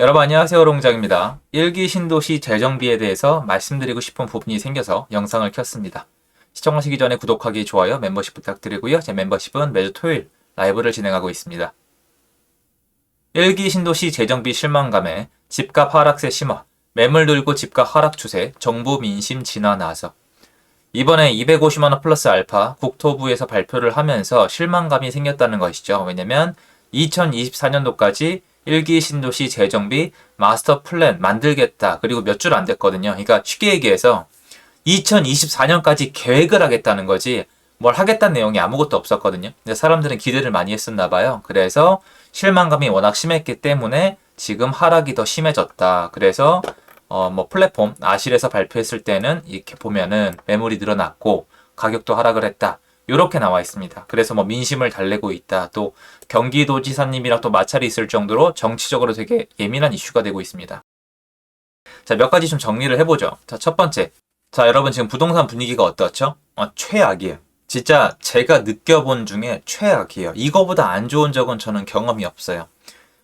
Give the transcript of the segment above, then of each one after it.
여러분 안녕하세요 롱장입니다. 1기 신도시 재정비에 대해서 말씀드리고 싶은 부분이 생겨서 영상을 켰습니다. 시청하시기 전에 구독하기, 좋아요, 멤버십 부탁드리고요. 제 멤버십은 매주 토요일 라이브를 진행하고 있습니다. 1기 신도시 재정비 실망감에 집값 하락세 심화, 매물 들고 집값 하락 추세, 정부 민심 진화 나서 이번에 250만원 플러스 알파 국토부에서 발표를 하면서 실망감이 생겼다는 것이죠. 왜냐면 2024년도까지 1기 신도시 재정비 마스터 플랜 만들겠다. 그리고 몇 줄 안 됐거든요. 그러니까 쉽게 얘기해서 2024년까지 계획을 하겠다는 거지 뭘 하겠다는 내용이 아무것도 없었거든요. 근데 사람들은 기대를 많이 했었나 봐요. 그래서 실망감이 워낙 심했기 때문에 지금 하락이 더 심해졌다. 그래서 어 뭐 플랫폼 아실에서 발표했을 때는 이렇게 보면은 매물이 늘어났고 가격도 하락을 했다. 이렇게 나와 있습니다. 그래서 뭐 민심을 달래고 있다. 또 경기도지사님이랑 또 마찰이 있을 정도로 정치적으로 되게 예민한 이슈가 되고 있습니다. 자, 몇 가지 좀 정리를 해보죠. 자, 첫 번째. 자, 여러분 지금 부동산 분위기가 어떻죠? 어, 최악이에요. 진짜 제가 느껴본 중에 최악이에요. 이거보다 안 좋은 적은 저는 경험이 없어요.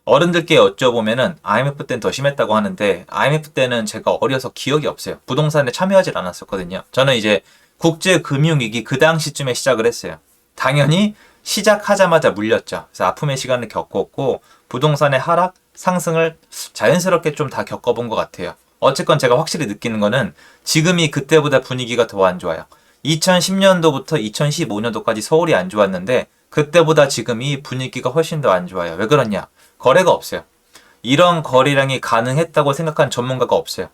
어른들께 여쭤보면은 IMF 때는 더 심했다고 하는데 IMF 때는 제가 어려서 기억이 없어요. 부동산에 참여하질 않았었거든요. 저는 이제 국제금융위기 그 당시쯤에 시작을 했어요. 당연히 시작하자마자 물렸죠. 그래서 아픔의 시간을 겪었고 부동산의 하락, 상승을 자연스럽게 좀 다 겪어본 것 같아요. 어쨌건 제가 확실히 느끼는 거는 지금이 그때보다 분위기가 더 안 좋아요. 2010년도부터 2015년도까지 서울이 안 좋았는데 그때보다 지금이 분위기가 훨씬 더 안 좋아요. 왜 그러냐? 거래가 없어요. 이런 거래량이 가능했다고 생각한 전문가가 없어요.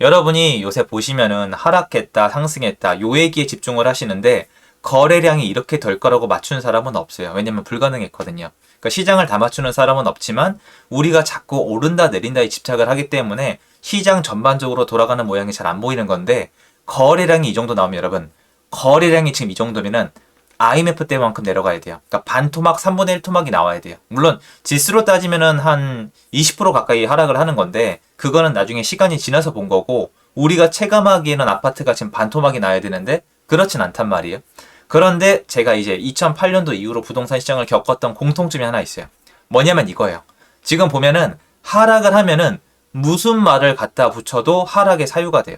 여러분이 요새 보시면은 하락했다, 상승했다, 요 얘기에 집중을 하시는데 거래량이 이렇게 될 거라고 맞춘 사람은 없어요. 왜냐면 불가능했거든요. 그러니까 시장을 다 맞추는 사람은 없지만 우리가 자꾸 오른다 내린다에 집착을 하기 때문에 시장 전반적으로 돌아가는 모양이 잘 안 보이는 건데 거래량이 이 정도 나오면 여러분 거래량이 지금 이 정도면은 IMF 때만큼 내려가야 돼요. 그러니까 반 토막 3분의 1 토막이 나와야 돼요. 물론 지수로 따지면은 한 20% 가까이 하락을 하는 건데 그거는 나중에 시간이 지나서 본 거고 우리가 체감하기에는 아파트가 지금 반 토막이 나야 되는데 그렇진 않단 말이에요. 그런데 제가 이제 2008년도 이후로 부동산 시장을 겪었던 공통점이 하나 있어요. 뭐냐면 이거예요. 지금 보면은 하락을 하면은 무슨 말을 갖다 붙여도 하락의 사유가 돼요.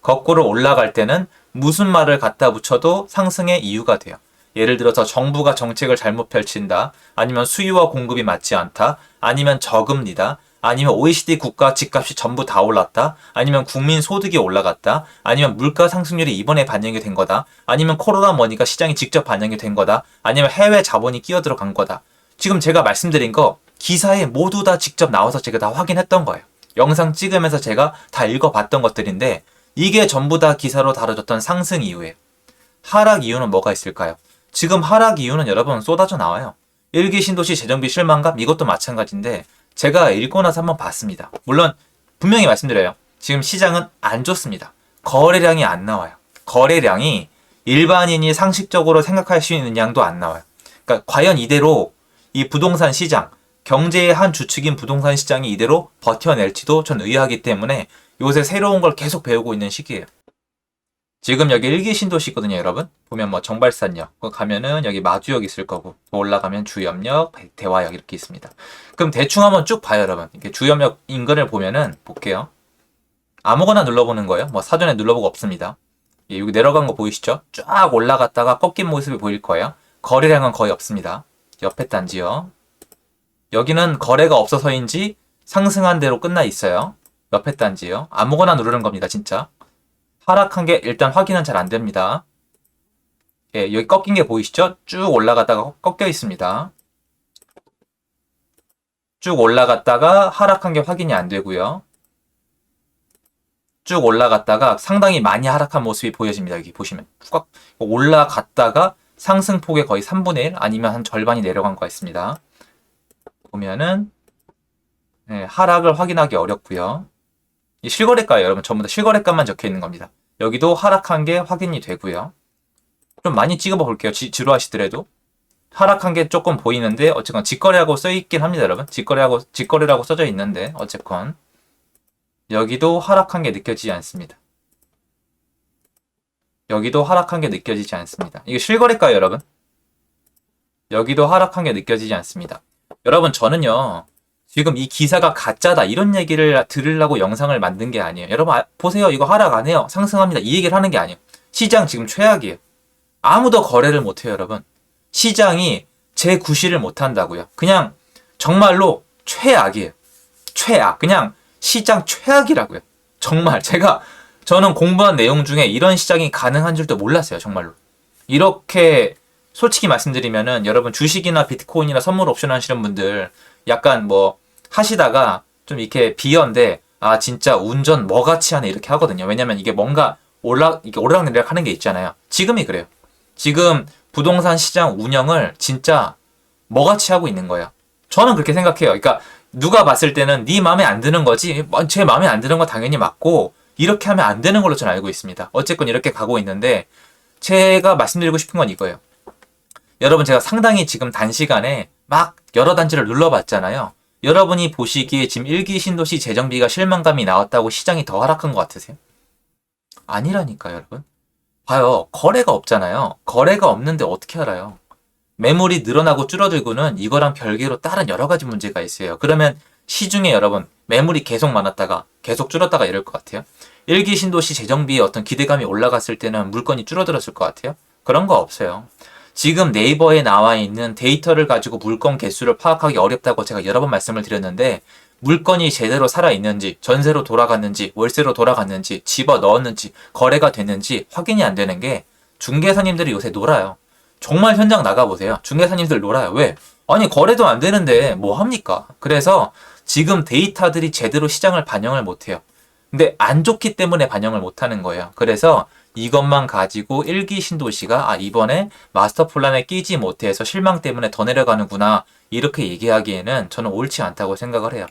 거꾸로 올라갈 때는 무슨 말을 갖다 붙여도 상승의 이유가 돼요. 예를 들어서 정부가 정책을 잘못 펼친다. 아니면 수요와 공급이 맞지 않다. 아니면 저금리다. 아니면 OECD 국가 집값이 전부 다 올랐다. 아니면 국민 소득이 올라갔다. 아니면 물가 상승률이 이번에 반영이 된 거다. 아니면 코로나 머니가 시장에 직접 반영이 된 거다. 아니면 해외 자본이 끼어 들어간 거다. 지금 제가 말씀드린 거 기사에 모두 다 직접 나와서 제가 다 확인했던 거예요. 영상 찍으면서 제가 다 읽어봤던 것들인데 이게 전부 다 기사로 다뤄졌던 상승 이유예요. 하락 이유는 뭐가 있을까요? 지금 하락 이유는 여러분 쏟아져 나와요. 일기 신도시 재정비 실망감 이것도 마찬가지인데 제가 읽고 나서 한번 봤습니다. 물론 분명히 말씀드려요. 지금 시장은 안 좋습니다. 거래량이 안 나와요. 거래량이 일반인이 상식적으로 생각할 수 있는 양도 안 나와요. 그러니까 과연 이대로 이 부동산 시장, 경제의 한 주축인 부동산 시장이 이대로 버텨낼지도 전 의아하기 때문에 요새 새로운 걸 계속 배우고 있는 시기예요. 지금 여기 일기 신도시거든요, 여러분. 보면 뭐 정발산역, 거 가면은 여기 마주역 있을 거고, 뭐 올라가면 주염역, 대화역 이렇게 있습니다. 그럼 대충 한번 쭉 봐요, 여러분. 이렇게 주염역 인근을 보면은 볼게요. 아무거나 눌러보는 거예요. 뭐 사전에 눌러보고 없습니다. 예, 여기 내려간 거 보이시죠? 쫙 올라갔다가 꺾인 모습이 보일 거예요. 거래량은 거의 없습니다. 옆에 단지요. 여기는 거래가 없어서인지 상승한 대로 끝나 있어요. 옆에 단지요. 아무거나 누르는 겁니다, 진짜. 하락한 게 일단 확인은 잘 안 됩니다. 예, 여기 꺾인 게 보이시죠? 쭉 올라갔다가 꺾여 있습니다. 쭉 올라갔다가 하락한 게 확인이 안 되고요. 쭉 올라갔다가 상당히 많이 하락한 모습이 보여집니다. 여기 보시면 쭉 올라갔다가 상승폭의 거의 3분의 1 아니면 한 절반이 내려간 거 있습니다. 보면은 네, 하락을 확인하기 어렵고요. 이 실거래가 여러분 전부 다 실거래가만 적혀 있는 겁니다. 여기도 하락한 게 확인이 되고요. 좀 많이 찍어 볼게요. 지, 지루하시더라도. 하락한 게 조금 보이는데 어쨌건 직거래하고 써 있긴 합니다, 여러분. 직거래하고 직거래라고 써져 있는데 어쨌건 여기도 하락한 게 느껴지지 않습니다. 여기도 하락한 게 느껴지지 않습니다. 이게 실거래가요, 여러분. 여기도 하락한 게 느껴지지 않습니다. 여러분, 저는요, 지금 이 기사가 가짜다 이런 얘기를 들으려고 영상을 만든 게 아니에요. 여러분 아, 보세요. 이거 하락 안 해요. 상승합니다. 이 얘기를 하는 게 아니에요. 시장 지금 최악이에요. 아무도 거래를 못 해요, 여러분. 시장이 제 구실을 못 한다고요. 그냥 정말로 최악이에요. 최악. 그냥 시장 최악이라고요. 정말 제가 저는 공부한 내용 중에 이런 시장이 가능한 줄도 몰랐어요, 정말로. 이렇게 솔직히 말씀드리면은 여러분 주식이나 비트코인이나 선물 옵션 하시는 분들 약간 뭐 하시다가 좀 이렇게 비어인데 아 진짜 운전 뭐 같이 하네 이렇게 하거든요. 왜냐면 이게 뭔가 올라 이게 오르락내리락 하는 게 있잖아요. 지금이 그래요. 지금 부동산 시장 운영을 진짜 뭐 같이 하고 있는 거예요. 저는 그렇게 생각해요. 그러니까 누가 봤을 때는 네 마음에 안 드는 거지 뭐, 제 마음에 안 드는 거 당연히 맞고 이렇게 하면 안 되는 걸로 저는 알고 있습니다. 어쨌건 이렇게 가고 있는데 제가 말씀드리고 싶은 건 이거예요. 여러분 제가 상당히 지금 단시간에 막 여러 단지를 눌러봤잖아요. 여러분이 보시기에 지금 일기 신도시 재정비가 실망감이 나왔다고 시장이 더 하락한 것 같으세요? 아니라니까요, 여러분. 봐요. 거래가 없잖아요. 거래가 없는데 어떻게 알아요? 매물이 늘어나고 줄어들고는 이거랑 별개로 다른 여러 가지 문제가 있어요. 그러면 시중에 여러분 매물이 계속 많았다가 계속 줄었다가 이럴 것 같아요. 일기 신도시 재정비에 어떤 기대감이 올라갔을 때는 물건이 줄어들었을 것 같아요. 그런 거 없어요. 지금 네이버에 나와 있는 데이터를 가지고 물건 개수를 파악하기 어렵다고 제가 여러 번 말씀을 드렸는데 물건이 제대로 살아있는지, 전세로 돌아갔는지, 월세로 돌아갔는지, 집어 넣었는지, 거래가 됐는지 확인이 안 되는 게 중개사님들이 요새 놀아요. 정말 현장 나가보세요. 중개사님들 놀아요. 왜? 아니, 거래도 안 되는데 뭐 합니까? 그래서 지금 데이터들이 제대로 시장을 반영을 못해요. 근데 안 좋기 때문에 반영을 못하는 거예요. 그래서 이것만 가지고 일기 신도시가 아 이번에 마스터 플랜에 끼지 못해서 실망 때문에 더 내려가는구나 이렇게 얘기하기에는 저는 옳지 않다고 생각을 해요.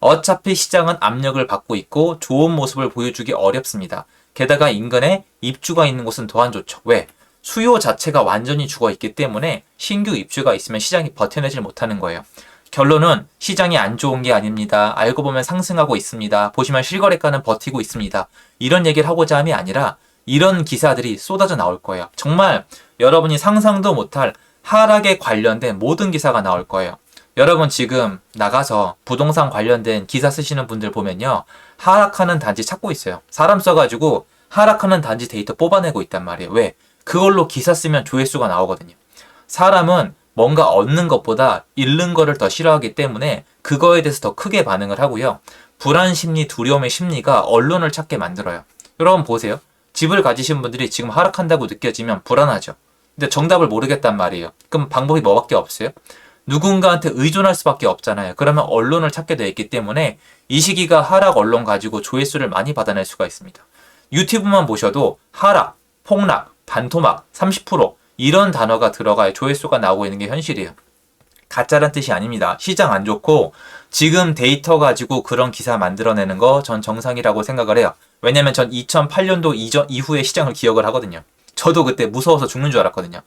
어차피 시장은 압력을 받고 있고 좋은 모습을 보여주기 어렵습니다. 게다가 인근에 입주가 있는 곳은 더안 좋죠. 왜? 수요 자체가 완전히 죽어 있기 때문에 신규 입주가 있으면 시장이 버텨내질 못하는 거예요. 결론은 시장이 안 좋은 게 아닙니다. 알고 보면 상승하고 있습니다. 보시면 실거래가는 버티고 있습니다. 이런 얘기를 하고자 함이 아니라 이런 기사들이 쏟아져 나올 거예요. 정말 여러분이 상상도 못할 하락에 관련된 모든 기사가 나올 거예요. 여러분 지금 나가서 부동산 관련된 기사 쓰시는 분들 보면요. 하락하는 단지 찾고 있어요. 사람 써가지고 하락하는 단지 데이터 뽑아내고 있단 말이에요. 왜? 그걸로 기사 쓰면 조회수가 나오거든요. 사람은 뭔가 얻는 것보다 잃는 거를 더 싫어하기 때문에 그거에 대해서 더 크게 반응을 하고요. 불안 심리, 두려움의 심리가 언론을 찾게 만들어요. 여러분 보세요. 집을 가지신 분들이 지금 하락한다고 느껴지면 불안하죠. 근데 정답을 모르겠단 말이에요. 그럼 방법이 뭐밖에 없어요? 누군가한테 의존할 수밖에 없잖아요. 그러면 언론을 찾게 돼 있기 때문에 이 시기가 하락 언론 가지고 조회수를 많이 받아낼 수가 있습니다. 유튜브만 보셔도 하락, 폭락, 반토막, 30% 이런 단어가 들어가야 조회수가 나오고 있는 게 현실이에요. 가짜란 뜻이 아닙니다. 시장 안 좋고 지금 데이터 가지고 그런 기사 만들어내는 거 전 정상이라고 생각을 해요. 왜냐면 전 2008년도 이전 이후의 시장을 기억을 하거든요. 저도 그때 무서워서 죽는 줄 알았거든요.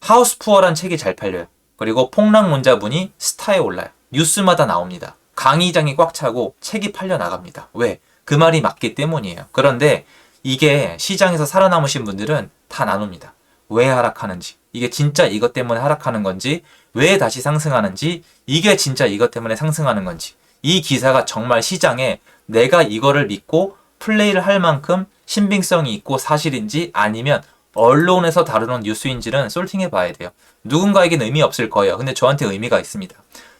하우스푸어란 책이 잘 팔려요. 그리고 폭락 문자분이 스타에 올라요. 뉴스마다 나옵니다. 강의장이 꽉 차고 책이 팔려 나갑니다. 왜? 그 말이 맞기 때문이에요. 그런데 이게 시장에서 살아남으신 분들은 다 나눕니다. 왜 하락하는지, 이게 진짜 이것 때문에 하락하는 건지, 왜 다시 상승하는지, 이게 진짜 이것 때문에 상승하는 건지, 이 기사가 정말 시장에 내가 이거를 믿고 플레이를 할 만큼 신빙성이 있고 사실인지 아니면 언론에서 다루는 뉴스인지는 솔팅해 봐야 돼요. 누군가에겐 의미 없을 거예요. 근데 저한테 의미가 있습니다.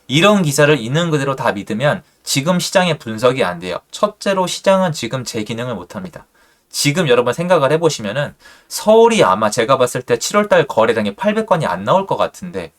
이런 기사를 있는 그대로 다 믿으면 지금 시장의 분석이 안 돼요. 첫째로 시장은 지금 제 기능을 못 합니다. 지금 여러분 생각을 해보시면은 서울이 아마 제가 봤을 때 7월달 거래량이 800건이 안 나올 것 같은데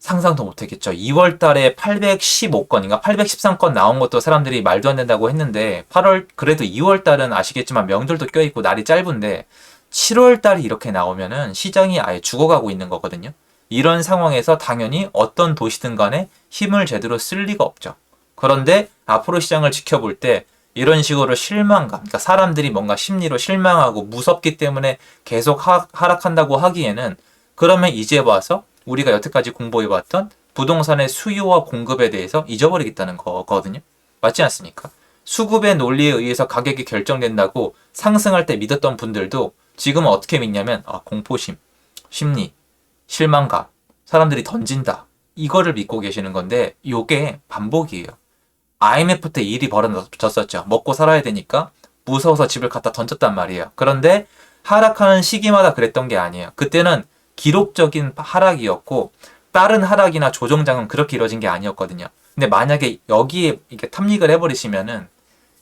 상상도 못했겠죠. 2월 달에 815건인가 813건 나온 것도 사람들이 말도 안 된다고 했는데 8월 그래도 2월 달은 아시겠지만 명절도 껴있고 날이 짧은데 7월 달이 이렇게 나오면은 시장이 아예 죽어가고 있는 거거든요. 이런 상황에서 당연히 어떤 도시든 간에 힘을 제대로 쓸 리가 없죠. 그런데 앞으로 시장을 지켜볼 때 이런 식으로 실망감, 그러니까 사람들이 뭔가 심리로 실망하고 무섭기 때문에 계속 하, 하락한다고 하기에는 그러면 이제 와서 우리가 여태까지 공부해봤던 부동산의 수요와 공급에 대해서 잊어버리겠다는 거거든요. 맞지 않습니까? 수급의 논리에 의해서 가격이 결정된다고 상승할 때 믿었던 분들도 지금은 어떻게 믿냐면 아, 공포심, 심리, 실망감, 사람들이 던진다. 이거를 믿고 계시는 건데 요게 반복이에요. IMF 때 일이 벌어졌었죠. 먹고 살아야 되니까 무서워서 집을 갖다 던졌단 말이에요. 그런데 하락하는 시기마다 그랬던 게 아니에요. 그때는 기록적인 하락이었고 다른 하락이나 조정장은 그렇게 이루어진 게 아니었거든요. 근데 만약에 여기에 이렇게 탐닉을 해버리시면은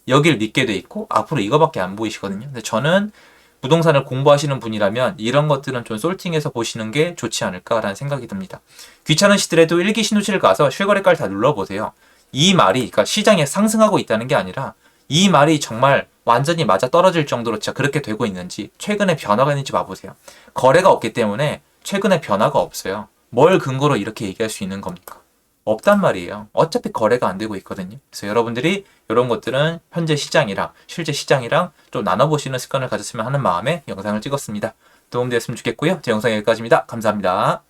여길 믿게 돼 있고 앞으로 이거밖에 안 보이시거든요. 근데 저는 부동산을 공부하시는 분이라면 이런 것들은 좀 솔팅해서 보시는 게 좋지 않을까라는 생각이 듭니다. 귀찮으시더라도 일기 신호실 가서 실거래가를 다 눌러보세요. 이 말이 그러니까 시장에 상승하고 있다는 게 아니라 이 말이 정말 완전히 맞아 떨어질 정도로 진짜 그렇게 되고 있는지 최근에 변화가 있는지 봐보세요. 거래가 없기 때문에 최근에 변화가 없어요. 뭘 근거로 이렇게 얘기할 수 있는 겁니까? 없단 말이에요. 어차피 거래가 안 되고 있거든요. 그래서 여러분들이 이런 것들은 현재 시장이랑 실제 시장이랑 좀 나눠보시는 습관을 가졌으면 하는 마음에 영상을 찍었습니다. 도움되었으면 좋겠고요. 제 영상 여기까지입니다. 감사합니다.